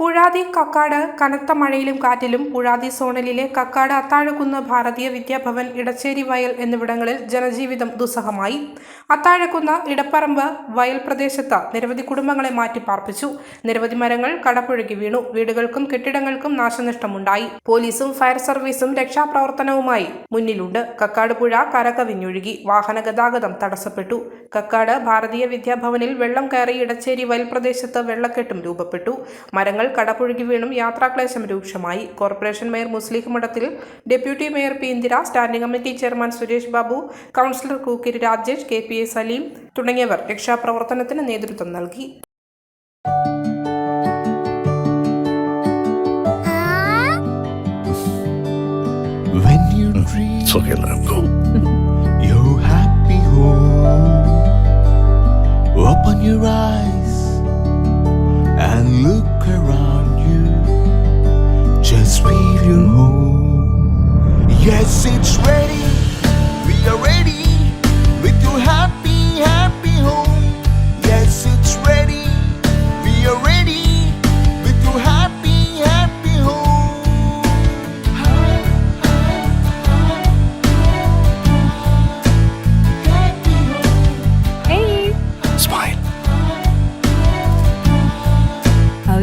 പുഴാതി കക്കാട് കനത്ത മഴയിലും കാറ്റിലും പുഴാതി സോണലിലെ കക്കാട് അത്താഴക്കുന്ന് ഭാരതീയ വിദ്യാഭവൻ ഇടച്ചേരി വയൽ എന്നിവിടങ്ങളിൽ ജനജീവിതം ദുസ്സഹമായി. അത്താഴക്കുന്ന് ഇടപ്പറമ്പ് വയൽ പ്രദേശത്ത് നിരവധി കുടുംബങ്ങളെ മാറ്റിപ്പാർപ്പിച്ചു. നിരവധി മരങ്ങൾ കടപ്പുഴകി വീണു. വീടുകൾക്കും കെട്ടിടങ്ങൾക്കും നാശനഷ്ടമുണ്ടായി. പോലീസും ഫയർ സർവീസും രക്ഷാപ്രവർത്തനവുമായി മുന്നിലുണ്ട്. കക്കാട് പുഴ കരകവിഞ്ഞൊഴുകി. വാഹന ഗതാഗതം തടസ്സപ്പെട്ടു. കക്കാട് ഭാരതീയ വിദ്യാഭവനിൽ വെള്ളം കയറി ഇടച്ചേരി വയൽ പ്രദേശത്ത് വെള്ളക്കെട്ടും രൂപപ്പെട്ടു. മരങ്ങൾ കടപുഴകി വീണും യാത്രാക്ലേശം രൂക്ഷമായി. കോർപ്പറേഷൻ മേയർ മുസ്ലിം മഠത്തിൽ deputy mayor P Indira standing committee chairman Suresh Babu councillor Kookkiri Rajesh K P A Saleem തുടങ്ങിയവർ രക്ഷാപ്രവർത്തനത്തിന് നേതൃത്വം നൽകി. When you dream